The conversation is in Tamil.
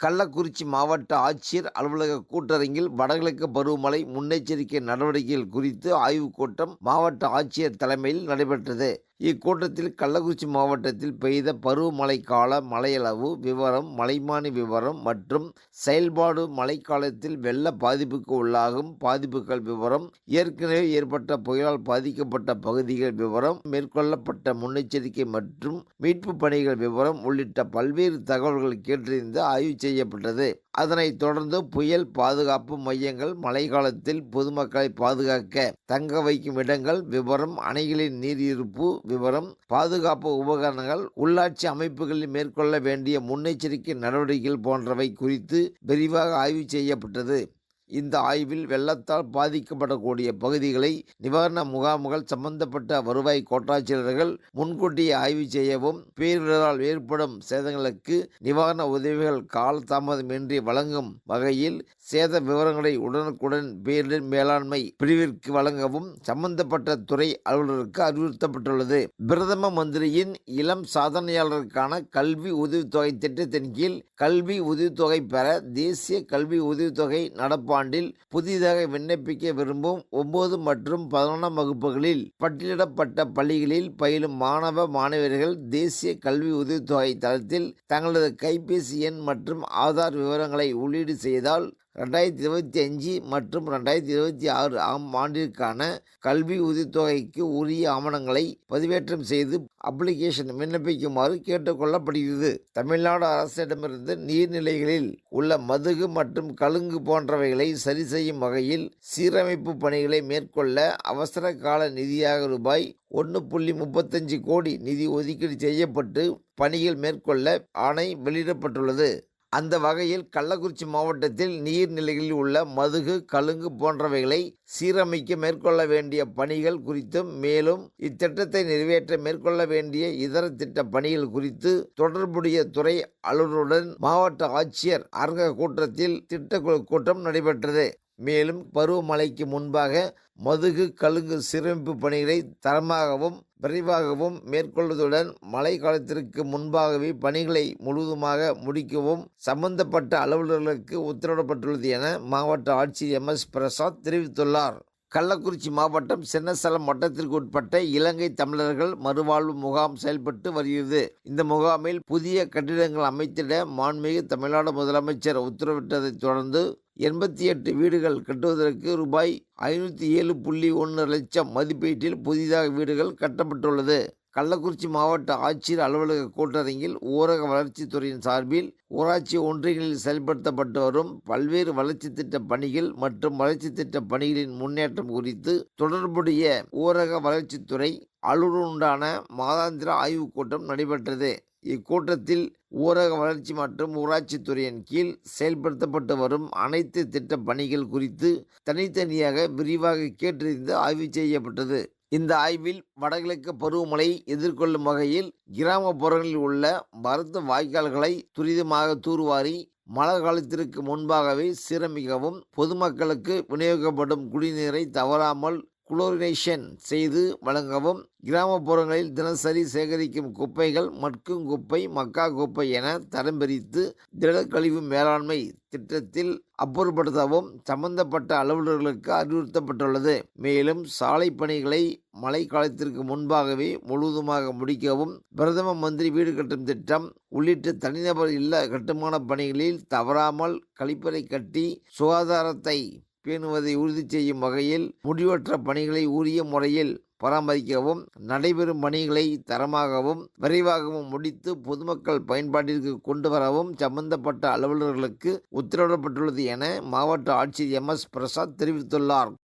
கள்ளக்குறிச்சி மாவட்ட ஆட்சியர் அலுவலக கூட்டரங்கில் வடகிழக்கு பருவமழை முன்னெச்சரிக்கை நடவடிக்கைகள் குறித்து ஆய்வுக் கூட்டம் மாவட்ட ஆட்சியர் தலைமையில் நடைபெற்றது. இக்கூட்டத்தில் கள்ளக்குறிச்சி மாவட்டத்தில் பெய்த பருவமழை கால மழையளவு விவரம் மலைமானி விவரம் மற்றும் செயல்பாடு மழைக்காலத்தில் வெள்ள பாதிப்புக்கு உள்ளாகும் பாதிப்புகள் விவரம் ஏற்கனவே ஏற்பட்ட புயலால் பாதிக்கப்பட்ட பகுதிகள் விவரம் மேற்கொள்ளப்பட்ட முன்னெச்சரிக்கை மற்றும் மீட்பு பணிகள் விவரம் உள்ளிட்ட பல்வேறு தகவல்கள் கேட்டறிந்து ஆய்வு செய்யப்பட்டது. அதனைத் தொடர்ந்து புயல் பாதுகாப்பு மையங்கள் மழைக்காலத்தில் பொதுமக்களை பாதுகாக்க தங்க வைக்கும் இடங்கள் விவரம் அணைகளின் நீர் இருப்பு விவரம் பாதுகாப்பு உபகரணங்கள் உள்ளாட்சி அமைப்புகளில் மேற்கொள்ள வேண்டிய முன்னெச்சரிக்கை நடவடிக்கைகள் போன்றவை குறித்து விரிவாக ஆய்வு செய்யப்பட்டது. இந்த ஆய்வில் வெள்ளத்தால் பாதிக்கப்படக்கூடிய பகுதிகளை நிவாரண முகாம்கள் சம்பந்தப்பட்ட வருவாய் கோட்டாட்சியர்கள் முன்கூட்டியே ஆய்வு செய்யவும் பேரிடரால் ஏற்படும் சேதங்களுக்கு நிவாரண உதவிகள் காலதாமதமின்றி வழங்கும் வகையில் சேத விவரங்களை உடனுக்குடன் பேரிடர் மேலாண்மை பிரிவிற்கு வழங்கவும் சம்பந்தப்பட்ட துறை அலுவலருக்கு அறிவுறுத்தப்பட்டுள்ளது. பிரதம மந்திரியின் இளம் சாதனையாளருக்கான கல்வி உதவித்தொகை திட்டத்தின் கீழ் கல்வி உதவித்தொகை பெற தேசிய கல்வி உதவித்தொகை ஆண்டில் புதிதாக விண்ணப்பிக்க விரும்பும் ஒன்பது மற்றும் பதினொன்றாம் வகுப்புகளில் பட்டியலிடப்பட்ட பள்ளிகளில் பயிலும் மாணவ மாணவியர்கள் தேசிய கல்வி உதவித்தொகை தளத்தில் தங்களது கைபேசி எண் மற்றும் ஆதார் விவரங்களை உள்ளீடு செய்தால் ரெண்டாயிரத்தி இருபத்தி அஞ்சு மற்றும் ரெண்டாயிரத்தி இருபத்தி ஆறு ஆம் ஆண்டிற்கான கல்வி உதவித்தொகைக்கு உரிய ஆவணங்களை பதிவேற்றம் செய்து அப்ளிகேஷன் விண்ணப்பிக்குமாறு கேட்டுக்கொள்ளப்படுகிறது. தமிழ்நாடு அரசிடமிருந்து நீர்நிலைகளில் உள்ள மதுகு மற்றும் கழுங்கு போன்றவைகளை சரி செய்யும் வகையில் சீரமைப்பு பணிகளை மேற்கொள்ள அவசர கால நிதியாக ரூபாய் ஒன்று புள்ளி முப்பத்தஞ்சு கோடி நிதி ஒதுக்கீடு செய்யப்பட்டு பணிகள் மேற்கொள்ள ஆணை வெளியிடப்பட்டுள்ளது. அந்த வகையில் கள்ளக்குறிச்சி மாவட்டத்தில் நீர்நிலைகளில் உள்ள மதுகு கழுங்கு போன்றவைகளை சீரமைக்க மேற்கொள்ள வேண்டிய பணிகள் குறித்தும் மேலும் இத்திட்டத்தை நிறைவேற்ற மேற்கொள்ள வேண்டிய இதர திட்ட பணிகள் குறித்து தொடர்புடைய துறை அலுவலருடன் மாவட்ட ஆட்சியர் அரங்க கூட்டத்தில் திட்டக்குழு கூட்டம் நடைபெற்றது. மேலும் பருவமழைக்கு முன்பாக மதுகு கழுங்கு சீரமைப்பு பணிகளை தரமாகவும் விரைவாகவும் மேற்கொள்வதுடன் மழை காலத்திற்கு முன்பாகவே பணிகளை முழுவதுமாக முடிக்கவும் சம்பந்தப்பட்ட அலுவலர்களுக்கு உத்தரவிடப்பட்டுள்ளது என மாவட்ட ஆட்சியர் எம். எஸ். பிரசாத் தெரிவித்துள்ளார். கள்ளக்குறிச்சி மாவட்டம் சின்னசலம் வட்டத்திற்கு உட்பட்ட இலங்கை தமிழர்கள் மறுவாழ்வு முகாம் செயல்பட்டு வருகிறது. இந்த முகாமில் புதிய கட்டிடங்கள் அமைத்திட மாண்புமிகு தமிழ்நாடு முதலமைச்சர் உத்தரவிட்டதைத் தொடர்ந்து எண்பத்தி எட்டு வீடுகள் கட்டுவதற்கு ரூபாய் ஐநூற்றி ஏழு புள்ளி ஒன்று லட்சம் மதிப்பீட்டில் புதிதாக வீடுகள் கட்டப்பட்டுள்ளது. கள்ளக்குறிச்சி மாவட்ட ஆட்சியர் அலுவலக கூட்டரங்கில் ஊரக வளர்ச்சித்துறையின் சார்பில் ஊராட்சி ஒன்றியங்களில் செயல்படுத்தப்பட்டு வரும் பல்வேறு வளர்ச்சி திட்ட பணிகள் மற்றும் வளர்ச்சி திட்ட பணிகளின் முன்னேற்றம் குறித்து தொடர்புடைய ஊரக வளர்ச்சித்துறை அலுவலுண்டான மாதாந்திர ஆய்வுக் கூட்டம் நடைபெற்றது. இக்கூட்டத்தில் ஊரக வளர்ச்சி மற்றும் ஊராட்சித்துறையின் கீழ் செயல்படுத்தப்பட்டு வரும் அனைத்து திட்ட பணிகள் குறித்து தனித்தனியாக விரிவாக கேட்டறிந்து ஆய்வு செய்யப்பட்டது. இந்த ஆய்வில் வடகிழக்கு பருவமழை எதிர்கொள்ளும் வகையில் கிராமப்புறங்களில் உள்ள மருத்து வாய்க்கால்களை துரிதமாக தூர்வாரி மழை காலத்திற்கு முன்பாகவே சீரமிக்கவும் பொதுமக்களுக்கு விநியோகிக்கப்படும் குடிநீரை தவறாமல் குளோரினேஷன் செய்து வழங்கவும் கிராமப்புறங்களில் தினசரி சேகரிக்கும் குப்பைகள் மட்கும் குப்பை மக்கா குப்பை என தரம் பிரித்து திடக்கழிவு மேலாண்மை திட்டத்தில் அப்புறப்படுத்தவும் சம்பந்தப்பட்ட அலுவலர்களுக்கு அறிவுறுத்தப்பட்டுள்ளது. மேலும் சாலை பணிகளை மழைக்காலத்திற்கு முன்பாகவே முழுவதுமாக முடிக்கவும் பிரதம மந்திரி வீடு கட்டும் திட்டம் உள்ளிட்ட தனிநபர் இல்ல கட்டுமான பணிகளில் தவறாமல் கழிப்பறை கட்டி சுகாதாரத்தை பேணுவதை உறுதி செய்யும் வகையில் முடிவற்ற பணிகளை உரிய முறையில் பராமரிக்கவும் நடைபெறும் பணிகளை தரமாகவும் விரைவாகவும் முடித்து பொதுமக்கள் பயன்பாட்டிற்கு கொண்டு வரவும் சம்பந்தப்பட்ட அலுவலர்களுக்கு உத்தரவிடப்பட்டுள்ளது என மாவட்ட ஆட்சியர் எம் எஸ் பிரசாத் தெரிவித்துள்ளார்.